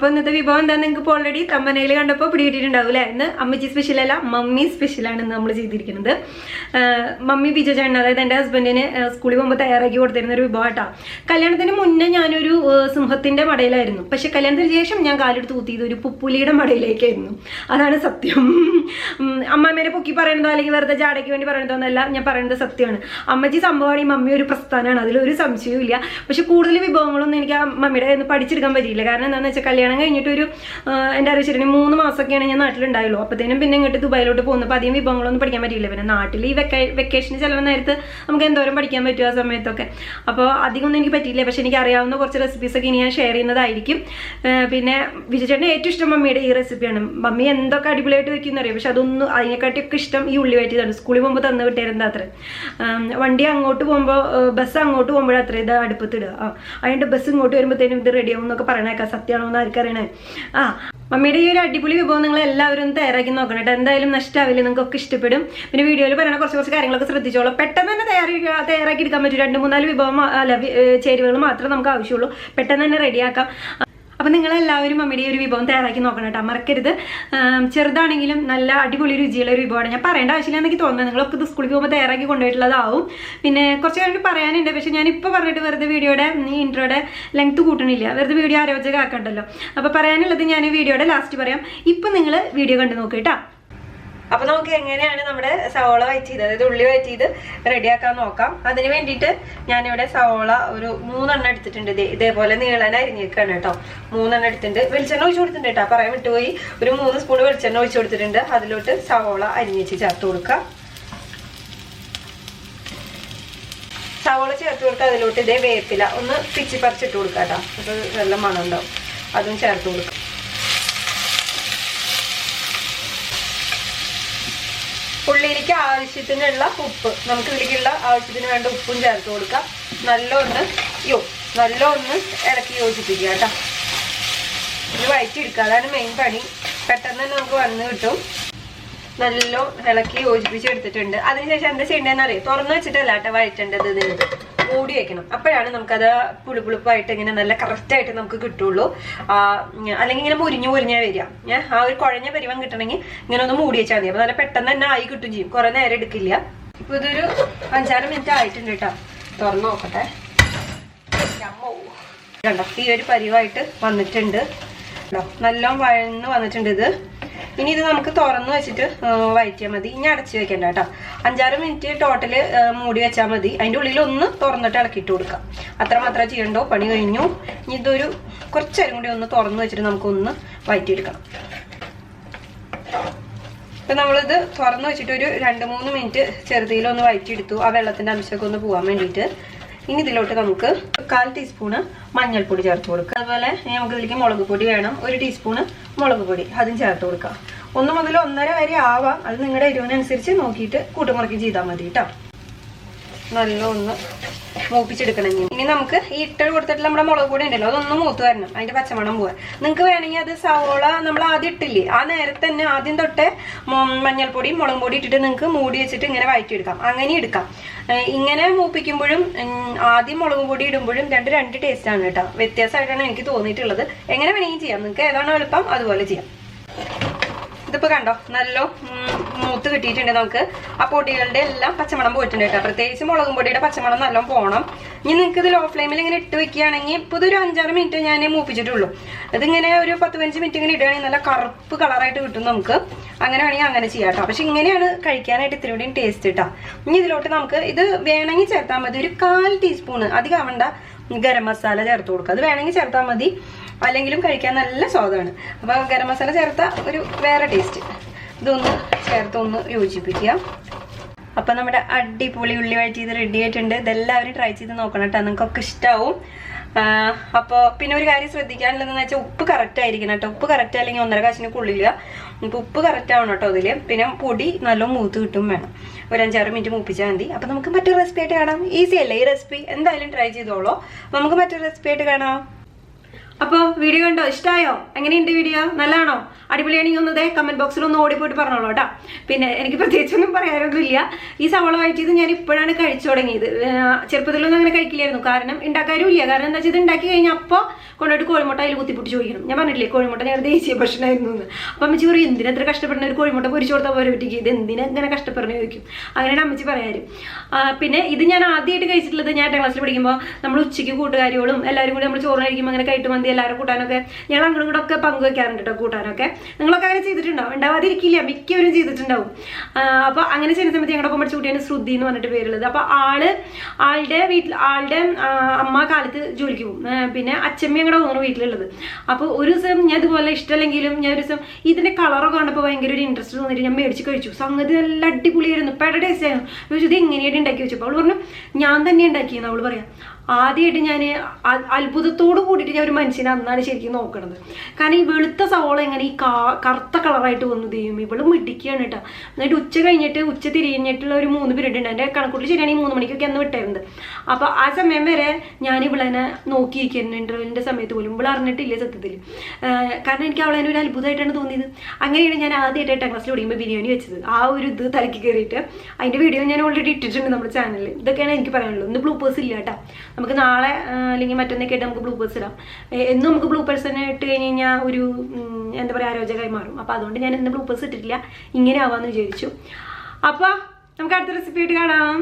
അപ്പൊ ഇന്നത്തെ വിഭവം എന്താ നിങ്ങൾക്ക് ഇപ്പോൾ ഓൾറെഡി തമ്മനയിൽ കണ്ടപ്പോൾ പിടികിട്ടിട്ടുണ്ടാവും അല്ലേ ഇന്ന് അമ്മച്ചി സ്പെഷ്യൽ അല്ല മമ്മി സ്പെഷ്യലാണ് നമ്മൾ ചെയ്തിരിക്കുന്നത്. മമ്മി ബിജു ചേട്ടൻ അതായത് എന്റെ ഹസ്ബൻഡിന് സ്കൂളിൽ പോകുമ്പോൾ തയ്യാറാക്കി കൊടുത്തിരുന്ന ഒരു വിഭവം കേട്ടോ കല്യാണത്തിന് മുന്നേ ഞാനൊരു സിംഹത്തിന്റെ മടയിലായിരുന്നു. പക്ഷെ കല്യാണത്തിന് ശേഷം ഞാൻ കാലെടുത്ത് ഊത്തിയത് ഒരു പുപ്പുലിയുടെ മടയിലേക്കായിരുന്നു. അതാണ് സത്യം. അമ്മാമ്മേനെ പൊക്കി പറയണതോ അല്ലെങ്കിൽ വെറുതെ ജാടയ്ക്ക് വേണ്ടി പറയണതോ എന്നല്ല ഞാൻ പറയുന്നത് സത്യമാണ്. അമ്മച്ചി സംഭവമാണ് ഈ മമ്മി ഒരു പ്രസ്ഥാനമാണ് അതിലൊരു സംശയവും ഇല്ല പക്ഷെ കൂടുതൽ വിഭവങ്ങളൊന്നും എനിക്ക് ആ മമ്മിയുടെ പഠിച്ചെടുക്കാൻ പറ്റിയില്ല കാരണം എന്താണെന്ന് വെച്ചാൽ കല്യാണം കഴിഞ്ഞിട്ട് ഒരു എന്റെ അറിയിച്ചിട്ട് മൂന്ന് മാസമൊക്കെയാണ് ഞാൻ നാട്ടിലുണ്ടായുള്ളൂ. അപ്പോഴത്തേനും പിന്നെ ഇങ്ങോട്ട് ദുബായിലോട്ട് പോകുന്നപ്പോൾ അധികം വിഭവങ്ങളൊന്നും പഠിക്കാൻ പറ്റിയില്ല. പിന്നെ നാട്ടിൽ ഈ വെക്ക വെക്കേഷന് ചിലവ് നേരത്ത് നമുക്ക് എന്തോരം പഠിക്കാൻ പറ്റും ആ സമയത്തൊക്കെ. അപ്പോൾ അധികമൊന്നും എനിക്ക് പറ്റിയില്ല. പക്ഷേ എനിക്ക് അറിയാവുന്ന കുറച്ച് റെസിപ്പീസൊക്കെ ഇനി ഞാൻ ഷെയർ ചെയ്യുന്നതായിരിക്കും. പിന്നെ വിജയചേട്ടന് ഏറ്റവും ഇഷ്ടം മമ്മിയുടെ ഈ റെസിപ്പിയാണ് മമ്മി എന്തൊക്കെ അടിപൊളിയായിട്ട് വെക്കുന്നറിയാം പക്ഷെ അതൊന്നും അതിനെക്കാട്ടിയൊക്കെ ഇഷ്ടം ഈ ഉള്ളി വയറ്റിയതാണ്. സ്കൂളിൽ പോകുമ്പോൾ തന്നു വിട്ടേരുന്ന അത്ര. വണ്ടി അങ്ങോട്ട് പോകുമ്പോൾ ബസ് അങ്ങോട്ട് പോകുമ്പോഴത്ര ഇത് അടുപ്പത്തിടുക. അതിന്റെ ബസ് ഇങ്ങോട്ട് വരുമ്പോഴത്തേനും ഇത് റെഡിയാവും എന്നൊക്കെ പറയണേക്കാം സത്യമാണോ എന്ന് ആർക്കറിയണേ ആ മമ്മിയുടെ ഈ ഒരു അടിപൊളി വിഭവം നിങ്ങൾ എല്ലാവരും തയ്യാറാക്കി നോക്കണം കേട്ടോ. എന്തായാലും നഷ്ടമാവില്ല നിങ്ങൾക്കൊക്കെ ഇഷ്ടപ്പെടും. പിന്നെ വീഡിയോയിൽ പറയുന്ന കുറച്ച് കുറച്ച് കാര്യങ്ങളൊക്കെ ശ്രദ്ധിച്ചോളൂ. പെട്ടെന്ന് തന്നെ തയ്യാറി തയ്യാറാക്കി എടുക്കാൻ പറ്റും. രണ്ട് മൂന്നാൽ വിഭവം അല്ല ചേരുവകൾ മാത്രമേ നമുക്ക് ആവശ്യമുള്ളൂ. പെട്ടെന്ന് തന്നെ റെഡിയാക്കാം അപ്പം നിങ്ങളെല്ലാവരും മമ്മിയുടെ ഒരു വിഭവം തയ്യാറാക്കി നോക്കണം കേട്ടോ. മറക്കരുത്. ചെറുതാണെങ്കിലും നല്ല അടിപൊളി രുചിയുള്ള ഒരു വിഭവമാണ്. ഞാൻ പറയേണ്ട ആവശ്യമില്ല എനിക്ക് തോന്നുന്നത് നിങ്ങളൊക്കെ ഇത് സ്കൂളിൽ പോകുമ്പോൾ തയ്യാറാക്കി കൊണ്ടുപോയിട്ടുള്ളതാവും. പിന്നെ കുറച്ച് കാര്യങ്ങൾ പറയാനുണ്ട്. പക്ഷെ ഞാൻ ഇപ്പോൾ പറഞ്ഞിട്ട് വെറുതെ വീഡിയോയുടെ ഇൻട്രോയുടെ ലെങ്ത് കൂട്ടണില്ല. വെറുതെ വീഡിയോ ആരോചകമാക്കണ്ടല്ലോ. അപ്പോൾ പറയാനുള്ളത് ഞാൻ വീഡിയോയുടെ ലാസ്റ്റ് പറയാം. ഇപ്പം നിങ്ങൾ വീഡിയോ കണ്ടു നോക്കി കേട്ടോ. അപ്പൊ നമുക്ക് എങ്ങനെയാണ് നമ്മുടെ സവോള വയറ്റിയത് അതായത് ഉള്ളി വയറ്റിയത് റെഡിയാക്കാൻ നോക്കാം. അതിന് വേണ്ടിയിട്ട് ഞാനിവിടെ സവോള ഒരു മൂന്നെണ്ണം എടുത്തിട്ടുണ്ട്. ഇതേപോലെ നീളന അരിഞ്ഞേക്കാണ് കേട്ടോ. മൂന്നെണ്ണം എടുത്തിട്ടുണ്ട്. വെളിച്ചെണ്ണ ഒഴിച്ചു കൊടുത്തിട്ടുണ്ട് കേട്ടോ. പറയാൻ വിട്ടുപോയി. ഒരു മൂന്ന് സ്പൂൺ വെളിച്ചെണ്ണ ഒഴിച്ചു കൊടുത്തിട്ടുണ്ട്. അതിലോട്ട് സവോള അരിഞ്ഞേച്ച് ചേർത്ത് കൊടുക്കാം സവോള ചേർത്ത് കൊടുക്കുക. അതിലോട്ട് ഇതേ വേപ്പില ഒന്ന് പിച്ചി പറിച്ചിട്ട് കൊടുക്കാം കേട്ടോ. അത് നല്ല മണം ഉണ്ടാവും അതും ചേർത്ത് കൊടുക്കാം ഉള്ളിലേക്ക് ആവശ്യത്തിനുള്ള ഉപ്പ്. നമുക്ക് ഇതിലേക്കുള്ള ആവശ്യത്തിന് വേണ്ട ഉപ്പും ചേർത്ത് കൊടുക്കാം. നല്ല ഒന്ന് യോ നല്ല ഒന്ന് ഇളക്കി യോജിപ്പിക്കുക കേട്ടോ. ഇത് വയറ്റിയെടുക്കുക അതാണ് മെയിൻ പണി. പെട്ടെന്ന് തന്നെ നമുക്ക് വന്ന് കിട്ടും. നല്ലോ ഇളക്കി യോജിപ്പിച്ചെടുത്തിട്ടുണ്ട് അതിനുശേഷം എന്താ ചെയ്യേണ്ടതെന്ന് അറിയാം? തുറന്നു വെച്ചിട്ടല്ല കേട്ടോ വഴറ്റേണ്ടത് മൂടി വെക്കണം. അപ്പോഴാണ് നമുക്കത് പുളിപ്പുളിപ്പായിട്ട് ഇങ്ങനെ നല്ല കറക്റ്റ് ആയിട്ട് നമുക്ക് കിട്ടുള്ളൂ. അല്ലെങ്കിൽ ഇങ്ങനെ മുരിഞ്ഞു മുരിഞ്ഞേ വരിക. ആ ഒരു കുഴഞ്ഞ പരിവം കിട്ടണമെങ്കിൽ ഇങ്ങനെ ഒന്ന് മൂടി വെച്ചാൽ മതി. അപ്പൊ നല്ല പെട്ടെന്ന് തന്നെ ആയി കിട്ടും ചെയ്യും. കുറെ നേരം എടുക്കില്ല. ഇപ്പൊ ഇതൊരു അഞ്ചാറ് മിനിറ്റ് ആയിട്ടുണ്ട് കേട്ടോ തുറന്നു നോക്കട്ടെ. കണ്ടോ ഈ ഒരു പരിവായിട്ട് വന്നിട്ടുണ്ട്. കണ്ടോ നല്ലോണം വഴന്ന് വന്നിട്ടുണ്ട് ഇത്. ഇനി ഇത് നമുക്ക് തുറന്ന് വെച്ചിട്ട് വഴറ്റിയാൽ മതി. ഇനി അടച്ചു വെക്കണ്ട കേട്ടോ. അഞ്ചാറ് മിനിറ്റ് ടോട്ടൽ മൂടി വെച്ചാൽ മതി. അതിന്റെ ഉള്ളിൽ ഒന്ന് തുറന്നിട്ട് ഇളക്കിയിട്ട് കൊടുക്കാം. അത്ര മാത്രമേ ചെയ്യണ്ടോ? പണി കഴിഞ്ഞു. ഇനി ഇതൊരു കുറച്ചേരം കൂടി ഒന്ന് തുറന്ന് വെച്ചിട്ട് നമുക്കൊന്ന് വഴറ്റിയെടുക്കണം. ഇപ്പൊ നമ്മളിത് തുറന്ന് വെച്ചിട്ട് ഒരു രണ്ട് മൂന്ന് മിനിറ്റ് ചെറുതിയിലൊന്ന് വഴറ്റിയെടുത്തു. ആ വെള്ളത്തിന്റെ അംശമൊക്കെ ഒന്ന് പോകാൻ വേണ്ടിയിട്ട്. ഇനി ഇതിലോട്ട് നമുക്ക് കാൽ ടീസ്പൂണ് മഞ്ഞൾപ്പൊടി ചേർത്ത് കൊടുക്കുക. അതുപോലെ നമുക്ക് ഇതിലേക്ക് മുളക് പൊടി വേണം. ഒരു ടീസ്പൂണ് മുളക് പൊടി അതും ചേർത്ത് കൊടുക്കുക. ഒന്ന് മുതൽ ഒന്നര വരെ ആവാം. അത് നിങ്ങളുടെ എരിവിനനുസരിച്ച് നോക്കിയിട്ട് കൂട്ടുമുറക്കി ചെയ്താൽ മതി കേട്ടോ. നല്ല ഒന്ന് മൂപ്പിച്ചെടുക്കണം ഇനി. നമുക്ക് ഈ ഇട്ട് കൊടുത്തിട്ട് നമ്മുടെ മുളക് പൊടി ഉണ്ടല്ലോ അതൊന്ന് മൂത്ത് വരണം. അതിന്റെ പച്ചമണം പോവാൻ. നിങ്ങൾക്ക് വേണമെങ്കിൽ അത് സവോള നമ്മൾ ആദ്യം ഇട്ടില്ലേ ആ നേരത്തെ തന്നെ ആദ്യം തൊട്ടേ മഞ്ഞൾപ്പൊടിയും മുളക് പൊടി ഇട്ടിട്ട് നിങ്ങൾക്ക് മൂടി വെച്ചിട്ട് ഇങ്ങനെ വഴറ്റിയെടുക്കാം. അങ്ങനെ എടുക്കാം. ഇങ്ങനെ മൂപ്പിക്കുമ്പോഴും ആദ്യം മുളക് പൊടി ഇടുമ്പോഴും രണ്ട് രണ്ട് ടേസ്റ്റ് ആണ് കേട്ടോ. വ്യത്യാസമായിട്ടാണ് എനിക്ക് തോന്നിയിട്ടുള്ളത്. എങ്ങനെ വേണമെങ്കിലും ചെയ്യാം. നിങ്ങൾക്ക് ഏതാണോ എളുപ്പം അതുപോലെ ചെയ്യാം. ഇതിപ്പോ കണ്ടോ? നല്ല മൂത്ത് കിട്ടിയിട്ടുണ്ട് നമുക്ക്. ആ പൊടികളുടെ എല്ലാം പച്ചമണം പോയിട്ടുണ്ട് കേട്ടോ. പ്രത്യേകിച്ച് മുളകും പൊടിയുടെ പച്ചമണം നല്ല പോണം. ഇനി നിങ്ങൾക്ക് ഇത് ലോ ഫ്ലെയിമിൽ ഇങ്ങനെ ഇട്ട് വെക്കുകയാണെങ്കിൽ ഇപ്പൊ ഇതൊരു അഞ്ചാറ് മിനിറ്റ് ഞാൻ മൂപ്പിച്ചിട്ടുള്ളൂ. ഇതിങ്ങനെ ഒരു പത്ത് പതിനഞ്ച് മിനിറ്റ് ഇങ്ങനെ ഇടുകയാണെങ്കിൽ നല്ല കറുപ്പ് കളറായിട്ട് കിട്ടും നമുക്ക്. അങ്ങനെ വേണമെങ്കിൽ അങ്ങനെ ചെയ്യാം കേട്ടോ. പക്ഷെ ഇങ്ങനെയാണ് കഴിക്കാനായിട്ട് ഇത്തിരി കൂടിയും ടേസ്റ്റ് കേട്ടോ ഇനി ഇതിലോട്ട് നമുക്ക് ഇത് വേണമെങ്കിൽ ചേർത്താൽ മതി. ഒരു കാൽ ടീസ്പൂണ് അധികം ആവണ്ട. ഗരം മസാല ചേർത്ത് കൊടുക്കുക. അത് വേണമെങ്കിൽ ചേർത്താൽ മതി. അല്ലെങ്കിലും കഴിക്കാൻ നല്ല സ്വാദാണ്. അപ്പോൾ ഗരം മസാല ചേർത്ത ഒരു വേറെ ടേസ്റ്റ് ഇതൊന്ന് ചേർത്ത് ഒന്ന് യോജിപ്പിക്കുക. അപ്പം നമ്മുടെ അടിപൊളി ഉള്ളി വഴറ്റി ഇത് റെഡി ആയിട്ടുണ്ട്. ഇതെല്ലാവരും ട്രൈ ചെയ്ത് നോക്കണം കേട്ടോ. നിങ്ങൾക്കൊക്കെ ഇഷ്ടാവും. അപ്പോൾ പിന്നെ ഒരു കാര്യം ശ്രദ്ധിക്കാനുള്ളതെന്ന് വെച്ചാൽ ഉപ്പ് കറക്റ്റ് ആയിരിക്കണം കേട്ടോ. ഉപ്പ് കറക്റ്റ് അല്ലെങ്കിൽ ഒന്നര കാശിന് കൊള്ളില്ല ഇപ്പം ഉപ്പ് കറക്റ്റ് ആവണം കേട്ടോ അതിൽ പിന്നെ പൊടി നല്ല മൂത്ത് കിട്ടും വേണം. ഒരു അഞ്ചാറ് മിനിറ്റ് മൂപ്പിച്ചാൽ മതി. അപ്പോൾ നമുക്ക് മറ്റൊരു റെസിപ്പി ആയിട്ട് കാണാം. ഈസി അല്ലേ ഈ റെസിപ്പി എന്തായാലും ട്രൈ ചെയ്തോളൂ. നമുക്ക് മറ്റൊരു റെസിപ്പി ആയിട്ട് കാണാം. അപ്പോൾ വീഡിയോ കണ്ടോ? ഇഷ്ടമായോ എങ്ങനെയുണ്ട് വീഡിയോ നല്ലതാണോ അടിപൊളിയാണെങ്കിൽ ഒന്ന് ഇതേ കമന്റ് ബോക്സിൽ ഒന്ന് ഓടിപ്പോയിട്ട് പറഞ്ഞോളൂ കേട്ടോ. പിന്നെ എനിക്ക് പ്രത്യേകിച്ചൊന്നും പറയാനൊന്നുമില്ല. ഈ സവള വഴറ്റിയത് ഞാൻ ഇപ്പോഴാണ് കഴിച്ചു തുടങ്ങിയത്. ചെറുപ്പത്തിലൊന്നും അങ്ങനെ കഴിക്കില്ലായിരുന്നു. കാരണം ഉണ്ടാക്കാനും ഇല്ല കാരണം എന്താ വെച്ചാൽ ഇത് ഉണ്ടാക്കി കഴിഞ്ഞാൽ അപ്പോൾ കൊണ്ടുപോയിട്ട് കോഴിമുട്ട അതിൽ കുത്തിപ്പിട്ട് ചോദിക്കണം ഞാൻ പറഞ്ഞില്ലേ കോഴിമുട്ട ഞാൻ ദേശീയ ഭക്ഷണമായിരുന്നു എന്ന്. അപ്പം അമ്മച്ചി പറയും എന്തിനാ എത്ര കഷ്ടപ്പെടുന്ന? ഒരു കോഴിമുട്ട പൊരിച്ചു കൊടുത്താൽ പോലെ പറ്റിക്ക് ഇത് എന്തിനാ ഇങ്ങനെ കഷ്ടപ്പെടുന്ന ചോദിക്കും. അങ്ങനെയാണ് അമ്മച്ചി പറയാറ്. പിന്നെ ഇത് ഞാൻ ആദ്യമായിട്ട് കഴിച്ചിട്ടുള്ളത് ഞാൻ എട്ടാം ക്ലാസ്സിൽ പഠിക്കുമ്പോൾ നമ്മൾ ഉച്ചയ്ക്ക് കൂട്ടുകാരികളും എല്ലാവരും കൂടി നമ്മൾ ചോറ് കഴിക്കുമ്പോൾ അങ്ങനെ കയറ്റ് മന്തി എല്ലാവരും കൂട്ടാനൊക്കെ. ഞങ്ങൾ അങ്ങോട്ടും കൂടെ ഒക്കെ പങ്കുവെക്കാറുണ്ട് കേട്ടോ കൂട്ടാനൊക്കെ. നിങ്ങളൊക്കെ അങ്ങനെ ചെയ്തിട്ടുണ്ടാവും. ഉണ്ടാവാതിരിക്കില്ല. മിക്കവരും ചെയ്തിട്ടുണ്ടാവും. അപ്പോൾ അങ്ങനെ ചെയ്യുന്ന സമയത്ത് ഞങ്ങളുടെ ഒപ്പം പഠിച്ച ശ്രുതി എന്ന് പറഞ്ഞിട്ട് പേരുള്ളത്. അപ്പോൾ ആൾ ആളുടെ വീട്ടിൽ ആളുടെ അമ്മ കാലത്ത് ജോലിക്ക് പോകും. പിന്നെ അച്ഛമ്മ ഞങ്ങളുടെ തോന്നുന്നു വീട്ടിലുള്ളത്. അപ്പോൾ ഒരു ദിവസം ഞാൻ ഇതുപോലെ ഇഷ്ടമല്ലെങ്കിലും ഞാൻ ഒരു ദിവസം ഇതിന്റെ കളറൊക്കെ കണ്ടപ്പോൾ ഭയങ്കര ഒരു ഇൻട്രസ്റ്റ് തോന്നിയിട്ട് ഞാൻ മേടിച്ച് കഴിച്ചു. സംഗതി നല്ല അടിപൊളിയായിരുന്നു. പെട ടേസ്റ്റ് ആയിരുന്നു ഇത് എങ്ങനെയായിട്ട് ഉണ്ടാക്കി വെച്ചപ്പോൾ അവൾ പറഞ്ഞു ഞാൻ തന്നെ ഉണ്ടാക്കിയെന്ന്. അവൾ പറയാം ആദ്യമായിട്ട് ഞാൻ അത്ഭുതത്തോട് കൂടിയിട്ട് ഞാൻ ഒരു മനുഷ്യനെ അന്നാണ് ശരിക്കും നോക്കണത്. കാരണം ഈ വെളുത്ത സവോള എങ്ങനെ ഈ കറുത്ത കളറായിട്ട് വന്നു തീയും ഇവൾ മിടിക്കുകയാണ് കേട്ടോ എന്നിട്ട് ഉച്ച കഴിഞ്ഞിട്ട് ഉച്ച തിരിഞ്ഞിട്ടുള്ള ഒരു മൂന്ന് പീരീഡ് ഉണ്ട്. എന്റെ കണക്കൂട്ടിൽ ശരിയാണ് ഈ മൂന്ന് മണിക്കൊക്കെ അന്ന് വിട്ടായിരുന്നത് അപ്പോൾ ആ സമയം വരെ ഞാൻ ഇവളെന്നെ നോക്കിയിരിക്കുന്നു ഇന്റർവ്യൂവിന്റെ സമയത്ത് പോലും. ഇവൾ അറിഞ്ഞിട്ടില്ല സത്യത്തിൽ കാരണം എനിക്ക് അവളെ ഒരു അത്ഭുതമായിട്ടാണ് തോന്നിയത്. അങ്ങനെയാണ് ഞാൻ ആദ്യമായിട്ട് എട്ടാം ക്ലാസ്സിൽ ഓടിയുമ്പോൾ ബിരിയാണി വെച്ചത്. ആ ഒരു ഇത് തലക്ക് കയറിയിട്ട് അതിന്റെ വീഡിയോ ഞാൻ ഓൾറെഡി ഇട്ടിട്ടുണ്ട് നമ്മുടെ ചാനലിൽ ഇതൊക്കെയാണ് എനിക്ക് പറയാനുള്ളത്. ഇന്ന് ബ്ലൂപ്പേഴ്സ് ഇല്ല കേട്ടോ നമുക്ക് നാളെ അല്ലെങ്കിൽ മറ്റൊന്നൊക്കെ ആയിട്ട് നമുക്ക് ബ്ലൂപേഴ്സ് ഇടാം. എന്നും നമുക്ക് ബ്ലൂപേഴ്സ് തന്നെ ഇട്ട് കഴിഞ്ഞ് കഴിഞ്ഞാൽ ഒരു എന്താ പറയുക അരോചകമായി മാറും. അപ്പോൾ അതുകൊണ്ട് ഞാൻ ഇന്ന് ബ്ലൂപേഴ്സ് ഇട്ടിട്ടില്ല. ഇങ്ങനെ ആവാമെന്ന് വിചാരിച്ചു. അപ്പോൾ നമുക്ക് അടുത്ത റെസിപ്പി ആയിട്ട് കാണാം.